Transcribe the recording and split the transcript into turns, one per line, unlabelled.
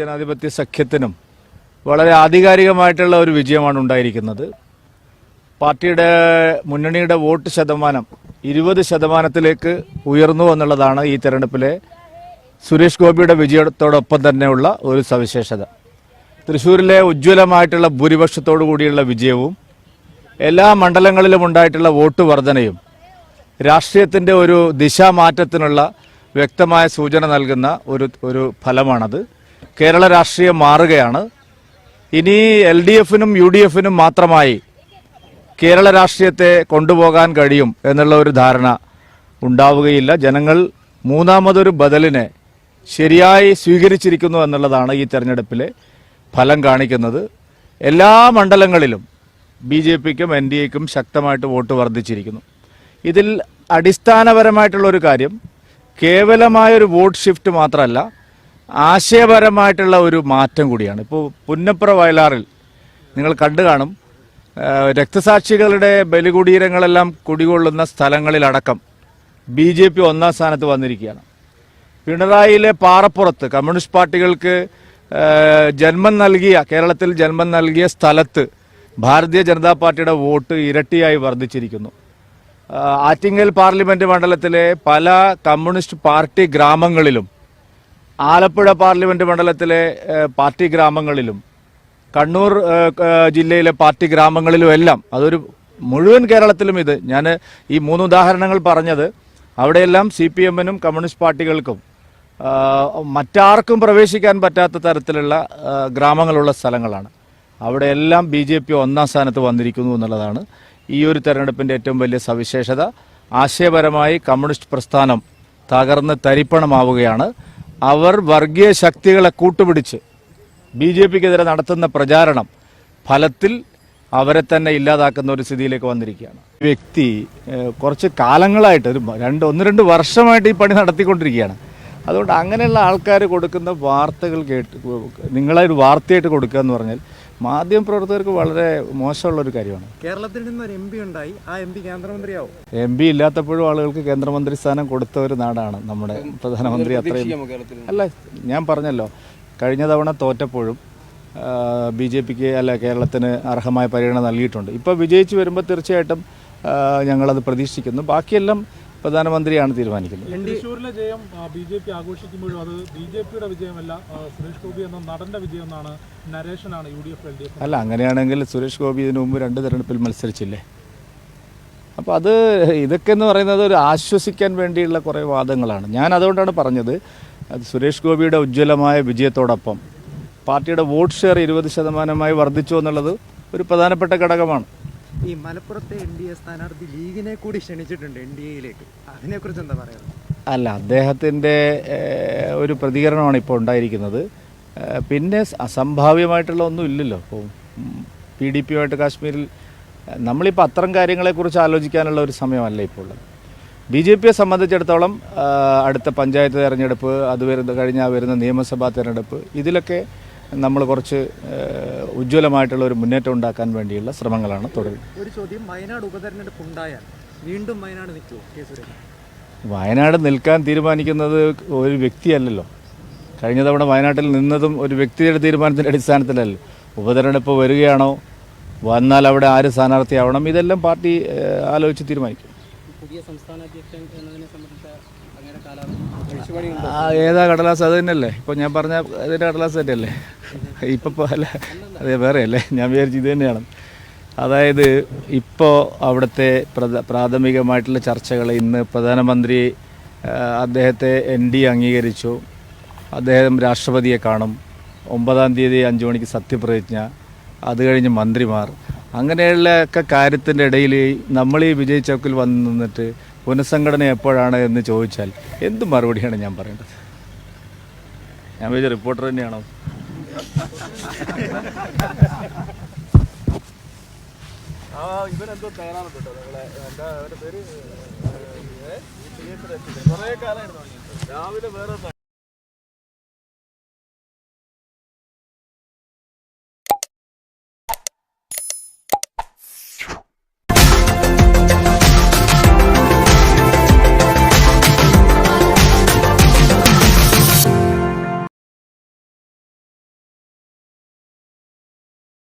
ജനാധിപത്യ സഖ്യത്തിനും വളരെ ആധികാരികമായിട്ടുള്ള ഒരു വിജയമാണ് ഉണ്ടായിരിക്കുന്നത്. പാർട്ടിയുടെ മുന്നണിയുടെ വോട്ട് ശതമാനം ഇരുപത് ശതമാനത്തിലേക്ക് ഉയർന്നു എന്നുള്ളതാണ് ഈ തെരഞ്ഞെടുപ്പിലെ സുരേഷ് ഗോപിയുടെ വിജയത്തോടൊപ്പം തന്നെയുള്ള ഒരു സവിശേഷത. തൃശ്ശൂരിലെ ഉജ്ജ്വലമായിട്ടുള്ള ഭൂരിപക്ഷത്തോടു കൂടിയുള്ള വിജയവും എല്ലാ മണ്ഡലങ്ങളിലും ഉണ്ടായിട്ടുള്ള വോട്ട് വർധനയും രാഷ്ട്രീയത്തിന്റെ ഒരു ദിശാമാറ്റത്തിനുള്ള വ്യക്തമായ സൂചന നൽകുന്ന ഒരു ഒരു ഫലമാണത്. കേരള രാഷ്ട്രീയം മാറുകയാണ്. ഇനി എൽ ഡി എഫിനും യു ഡി എഫിനും മാത്രമായി കേരള രാഷ്ട്രീയത്തെ കൊണ്ടുപോകാൻ കഴിയും എന്നുള്ള ഒരു ധാരണ ഉണ്ടാവുകയില്ല. ജനങ്ങൾ മൂന്നാമതൊരു ബദലിനെ ശരിയായി സ്വീകരിച്ചിരിക്കുന്നു എന്നുള്ളതാണ് ഈ തെരഞ്ഞെടുപ്പിലെ ഫലം കാണിക്കുന്നത്. എല്ലാ മണ്ഡലങ്ങളിലും ബി ജെ പിക്കും എൻ ഡി എക്കും ശക്തമായിട്ട് വോട്ട് വർദ്ധിച്ചിരിക്കുന്നു. ഇതിൽ അടിസ്ഥാനപരമായിട്ടുള്ളൊരു കാര്യം കേവലമായൊരു വോട്ട് ഷിഫ്റ്റ് മാത്രമല്ല ആശയപരമായിട്ടുള്ള ഒരു മാറ്റം കൂടിയാണ്. ഇപ്പോൾ പുന്നപ്ര വയലാറിൽ നിങ്ങൾ കണ്ടു കാണും രക്തസാക്ഷികളുടെ ബലികുടീരങ്ങളെല്ലാം കുടികൊള്ളുന്ന സ്ഥലങ്ങളിലടക്കം ബി ജെ പി ഒന്നാം സ്ഥാനത്ത് വന്നിരിക്കുകയാണ്. പിണറായിയിലെ പാറപ്പുറത്ത് കമ്മ്യൂണിസ്റ്റ് പാർട്ടികൾക്ക് ജന്മം നൽകിയ കേരളത്തിൽ ജന്മം നൽകിയ സ്ഥലത്ത് ഭാരതീയ ജനതാ പാർട്ടിയുടെ വോട്ട് ഇരട്ടിയായി വർദ്ധിച്ചിരിക്കുന്നു. ആറ്റിങ്ങൽ പാർലമെന്റ് മണ്ഡലത്തിലെ പല കമ്മ്യൂണിസ്റ്റ് പാർട്ടി ഗ്രാമങ്ങളിലും ആലപ്പുഴ പാർലമെന്റ് മണ്ഡലത്തിലെ പാർട്ടി ഗ്രാമങ്ങളിലും കണ്ണൂർ ജില്ലയിലെ പാർട്ടി ഗ്രാമങ്ങളിലും എല്ലാം അതൊരു മുഴുവൻ കേരളത്തിലും ഇത്. ഞാൻ ഈ മൂന്ന് ഉദാഹരണങ്ങൾ പറഞ്ഞത് അവിടെയെല്ലാം സി പി എമ്മിനും കമ്മ്യൂണിസ്റ്റ് പാർട്ടികൾക്കും മറ്റാർക്കും പ്രവേശിക്കാൻ പറ്റാത്ത തരത്തിലുള്ള ഗ്രാമങ്ങളുള്ള സ്ഥലങ്ങളാണ്. അവിടെയെല്ലാം ബി ജെ പി ഒന്നാം സ്ഥാനത്ത് വന്നിരിക്കുന്നു എന്നുള്ളതാണ് ഈ ഒരു തെരഞ്ഞെടുപ്പിന്റെ ഏറ്റവും വലിയ സവിശേഷത. ആശയപരമായി കമ്മ്യൂണിസ്റ്റ് പ്രസ്ഥാനം തകർന്ന് തരിപ്പണമാവുകയാണ്. അവർ വർഗീയ ശക്തികളെ കൂട്ടുപിടിച്ച് ബി ജെ പിക്കെതിരെ നടത്തുന്ന പ്രചാരണം ഫലത്തിൽ അവരെ തന്നെ ഇല്ലാതാക്കുന്ന ഒരു സ്ഥിതിയിലേക്ക് വന്നിരിക്കുകയാണ്. വ്യക്തി കുറച്ച് കാലങ്ങളായിട്ട് ഒരു രണ്ട് ഒന്ന് രണ്ട് വർഷമായിട്ട് ഈ പണി നടത്തിക്കൊണ്ടിരിക്കുകയാണ്. അതുകൊണ്ട് അങ്ങനെയുള്ള ആൾക്കാർ കൊടുക്കുന്ന വാർത്തകൾ കേട്ട് നിങ്ങളെ ഒരു വാർത്തയായിട്ട് കൊടുക്കുക എന്ന് പറഞ്ഞാൽ മാധ്യമ പ്രവർത്തകർക്ക് വളരെ മോശമുള്ള ഒരു കാര്യമാണ്.
കേരളത്തിൽ നിന്ന് ഒരു എം പി ഉണ്ടായി. ആ എം പി കേന്ദ്രമന്ത്രിയാവും.
എം പി ഇല്ലാത്തപ്പോഴും ആളുകൾക്ക് കേന്ദ്രമന്ത്രി സ്ഥാനം കൊടുത്ത ഒരു നാടാണ് നമ്മുടെ പ്രധാനമന്ത്രി അത്രയും. അല്ല ഞാൻ പറഞ്ഞല്ലോ. കഴിഞ്ഞ തവണ തോറ്റപ്പോഴും ബി ജെ പിക്ക് അല്ല കേരളത്തിന് അർഹമായ പരിഗണന നൽകിയിട്ടുണ്ട്. ഇപ്പോൾ വിജയിച്ച് വരുമ്പോൾ തീർച്ചയായിട്ടും ഞങ്ങളത് പ്രതീക്ഷിക്കുന്നു. ബാക്കിയെല്ലാം പ്രധാനമന്ത്രിയാണ് തീരുമാനിക്കുന്നത്.
തൃശ്ശൂരിലെ ജയം ബി ജെ പി ആഘോഷിക്കുമ്പോഴും അത് ബി ജെ പിയുടെ വിജയമല്ല സുരേഷ് ഗോപി എന്ന നടന്റെ വിജയം എന്നാണ് നരേഷനാണ് U D F L D F
അല്ല അങ്ങനെയാണെങ്കിൽ സുരേഷ് ഗോപി ഇതിനു മുമ്പ് രണ്ട് തെരഞ്ഞെടുപ്പിൽ മത്സരിച്ചില്ലേ? അപ്പോൾ അത് ഇതൊക്കെ എന്ന് പറയുന്നത് ഒരു ആശ്വസിക്കാൻ വേണ്ടിയുള്ള കുറേ വാദങ്ങളാണ്. ഞാൻ അതുകൊണ്ടാണ് പറഞ്ഞത് അത് സുരേഷ് ഗോപിയുടെ ഉജ്ജ്വലമായ വിജയത്തോടൊപ്പം പാർട്ടിയുടെ വോട്ട് ഷെയർ ഇരുപത് ശതമാനമായി വർദ്ധിച്ചു എന്നുള്ളത് ഒരു പ്രധാനപ്പെട്ട ഘടകമാണ്.
ഈ മലപ്പുറത്തെ എൻ ഡി എ സ്ഥാനാർത്ഥി ലീഗിനെ കൂടി ക്ഷണിച്ചിട്ടുണ്ട് എൻ ഡി എയിലേക്ക്. അതിനെക്കുറിച്ച് എന്താ പറയുക
അല്ല അദ്ദേഹത്തിന്റെ ഒരു പ്രതികരണമാണ് ഇപ്പോൾ ഉണ്ടായിരിക്കുന്നത്. പിന്നെ അസംഭാവ്യമായിട്ടുള്ള ഒന്നും ഇല്ലല്ലോ. ഇപ്പോൾ പി ഡി പിയുമായിട്ട് കാശ്മീരിൽ നമ്മളിപ്പോൾ അത്തരം കാര്യങ്ങളെക്കുറിച്ച് ആലോചിക്കാനുള്ള ഒരു സമയമല്ല ഇപ്പോൾ ഉള്ളത്. ബി ജെ പിയെ സംബന്ധിച്ചിടത്തോളം അടുത്ത പഞ്ചായത്ത് തെരഞ്ഞെടുപ്പ് അത് വരുന്ന കഴിഞ്ഞാൽ വരുന്ന നിയമസഭാ തെരഞ്ഞെടുപ്പ് ഇതിലൊക്കെ നമ്മൾ കുറച്ച് ഉജ്ജ്വലമായിട്ടുള്ള ഒരു മുന്നേറ്റം ഉണ്ടാക്കാൻ വേണ്ടിയുള്ള ശ്രമങ്ങളാണ് തുടരുന്നത്
ഒരു ചോദ്യം വയനാട് ഉപതെരഞ്ഞെടുപ്പ് ഉണ്ടായാൽ വീണ്ടും വയനാട് നിൽക്കുമോ കെ.
വയനാട് നിൽക്കാൻ തീരുമാനിക്കുന്നത് ഒരു വ്യക്തിയല്ലല്ലോ. കഴിഞ്ഞ തവണ വയനാട്ടിൽ നിന്നതും ഒരു വ്യക്തിയുടെ തീരുമാനത്തിന്റെ അടിസ്ഥാനത്തിലല്ലോ? ഉപതെരഞ്ഞെടുപ്പ് വരികയാണോ? വന്നാൽ അവിടെ ആര് സ്ഥാനാർത്ഥിയാവണം? ഇതെല്ലാം പാർട്ടി ആലോചിച്ച് തീരുമാനിക്കും.
പുതിയ സംസ്ഥാന അധ്യക്ഷൻ എന്നതിനെ സംബന്ധിച്ച
ആ ഏതാ കടലാസ്? അത് തന്നെയല്ലേ. ഇപ്പോൾ ഞാൻ പറഞ്ഞ അതിന്റെ കടലാസ് തന്നെയല്ലേ. ഇപ്പോൾ അല്ല അതെ വേറെ അല്ലേ ഞാൻ വിചാരിച്ചു ഇത് തന്നെയാണ്. അതായത് ഇപ്പോൾ അവിടുത്തെ പ്രാഥമികമായിട്ടുള്ള ചർച്ചകൾ ഇന്ന് പ്രധാനമന്ത്രി അദ്ദേഹത്തെ എൻ ഡി അംഗീകരിച്ചു. അദ്ദേഹം രാഷ്ട്രപതിയെ കാണും. ഒമ്പതാം തീയതി അഞ്ച് മണിക്ക് സത്യപ്രതിജ്ഞ. അത് കഴിഞ്ഞ് മന്ത്രിമാർ. അങ്ങനെയുള്ള ഒക്കെ കാര്യത്തിന്റെ ഇടയിൽ നമ്മൾ ഈ വിജയ് ചൗക്കിൽ വന്ന് നിന്നിട്ട് പുനഃസംഘടന എപ്പോഴാണ് എന്ന് ചോദിച്ചാൽ എന്ത് മറുപടിയാണ് ഞാൻ പറയേണ്ടത്? ഞാൻ വിചാരിച്ച റിപ്പോർട്ടർ തന്നെയാണോ? ഇവരെന്തോ തയ്യാറാണ് കേട്ടോ നിങ്ങളെ. എന്താ അവരുടെ പേര്? കുറേ കാലമായിരുന്നു രാവിലെ വേറെ